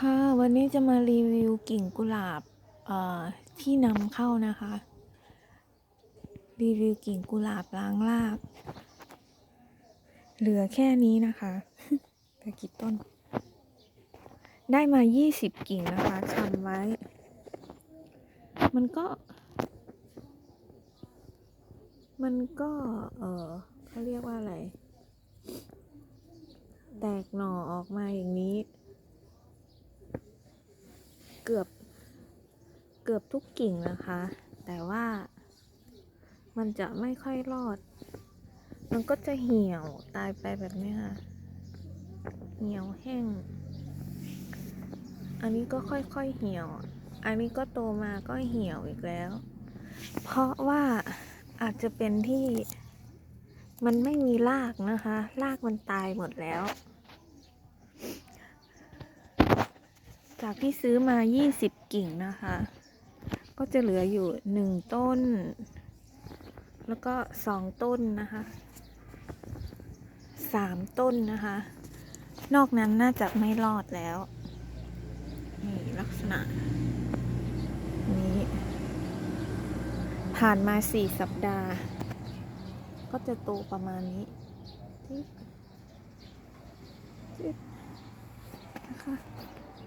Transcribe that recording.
ค่ะวันนี้จะมารีวิวกิ่งกุหลาบที่นำเข้านะคะ รีวิวกิ่งกุหลาบล้างราก เหลือแค่นี้นะคะเหลือกี่ต้น ได้มา 20 กิ่งนะคะชำไว้ มันก็ มันก็ เออเขาเรียกว่าอะไร แตกหน่อออกมาอย่างนี้ เกือบเกือบทุกกิ่งนะคะ แต่ว่ามันจะไม่ค่อยรอด มันก็จะเหี่ยวตายไปแบบนี้ค่ะ เหี่ยวแห้ง อันนี้ก็ค่อยๆเหี่ยว อันนี้ก็โตมาก็เหี่ยวอีกแล้ว เพราะว่าอาจจะเป็นที่มันไม่มีรากนะคะ รากมันตายหมดแล้ว จากที่ซื้อมา 20 กิ่งนะคะ ก็จะเหลืออยู่ 1 ต้น แล้วก็ 2 ต้นนะคะ 3 ต้นนะคะ นอกนั้นน่าจะไม่รอดแล้ว นี่ลักษณะ นี้ ผ่านมา 4 สัปดาห์ ก็จะโตประมาณนี้จิ๊บจิ๊บนะคะ